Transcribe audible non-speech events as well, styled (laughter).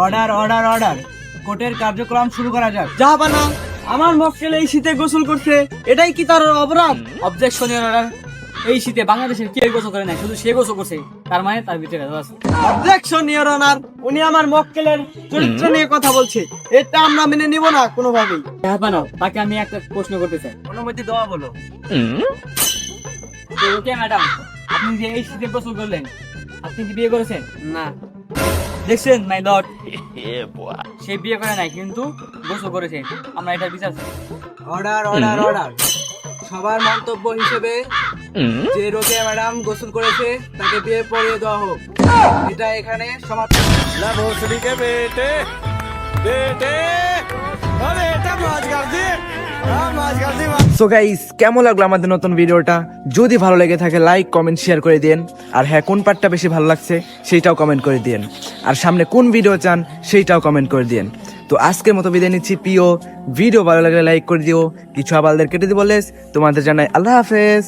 Order order order. কোর্টের কার্যক্রম শুরু করা যাক। জাহাবানা আমার মক্কেল এই শীতে গোসল করছে। এটাই কি তার অপরাধ? অবজেকশন অর্ডার এই শীতে বাংলাদেশের কে গোসল করে না শুধু সে গোসল করছে। তার মানে তার ভিতরে আছে অবজেকশন ইওর অনার উনি আমার মক্কেলের চরিত্র নিয়ে কথা বলছে। এটা আমরা মেনে নিব না কোনোভাবেই। জাহাপানা তাকে আমি একটা প্রশ্ন করতে চাই। অনুমতি দেওয়া বলো। Okay madam. আপনি যে এই শীতে গোসল করলেন আপনি কি বিয়ে করেছেন? না। দেখছেন? মাই (laughs) লর্ড সে বিয়ে করে নাই কিন্তু গোসল করেছে। আমরা এটা বিচার অর্ডার অর্ডার অর্ডার সবার মন্তব্য হিসেবে যে রোগে ম্যাডাম গোসল করেছে তাকে বিয়ে পড়িয়ে দেওয়া হোক। এটা এখানে সমাপ্ত। সো গাইস কেমন লাগল আমাদের নতুন ভিডিওটা? যদি ভালো লেগে থাকে লাইক কমেন্ট শেয়ার করে দিন আর হ্যাঁ কোন পার্টটা বেশি ভালো লাগছে, সেইটাও কমেন্ট করে দিন আর সামনে কোন ভিডিও চান, সেইটাও কমেন্ট করে দিন তো আজকের মতো বিদায় নিচ্ছি, প্রিয়। ভিডিও ভালো লাগলে লাইক করে দিও। কিছু আবালদের কেটে দিবলেস বলে তোমাদের জানাই আল্লাহ হাফেজ।